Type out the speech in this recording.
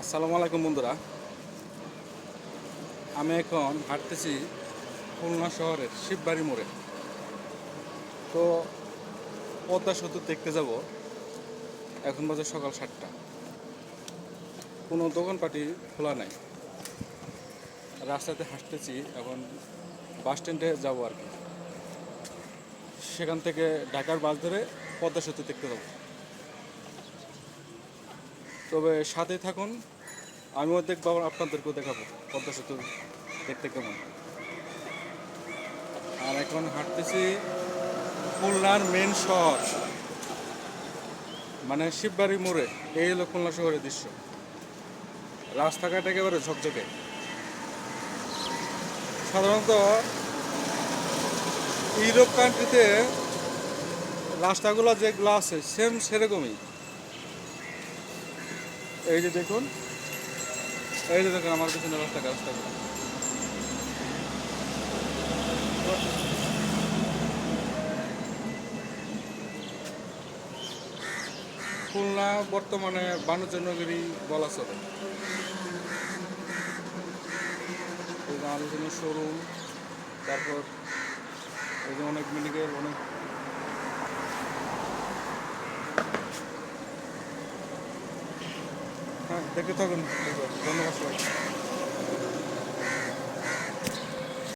আসসালামু আলাইকুম বন্ধুরা। আমি এখন হাঁটতেছি খুলনা শহরের শিববাড়ি মোড়ে। তো পদ্মা সেতু দেখতে যাব। এখন বাজে সকাল সাতটা। কোনো দোকানপাটি খোলা নাই। রাস্তাতে হাঁটতেছি, এখন বাস স্ট্যান্ডে যাব আর কি। সেখান থেকে ঢাকার বাস ধরে পদ্মা সেতু দেখতে যাব। তবে সাথে থাকুন আমিও দেখব আপনাদেরকেও দেখাবো, পদ্মা সেতু দেখতে কেমন। আর এখন হাঁটতেছি খুলনার মেন শহর মানে শিববাড়ি মোড়ে, এই হলো খুলনা শহরের দৃশ্য। রাস্তাঘাট একেবারে ঝকঝকে। সাধারণত ইউরোপ কান্ট্রিতে রাস্তাগুলো যেগুলো আছে সেম সেরকমই। এই যে দেখুন, এই যে দেখুন, আমার পিছনে রাস্তা রাস্তাগুলো খুলনা বর্তমানে বাণিজ্য নগরী বলা চলে। যে শোরুম তারপর এই যে অনেক মেডিকেল অনেক হ্যাঁ দেখে থাকুন ধন্যবাদ সবাই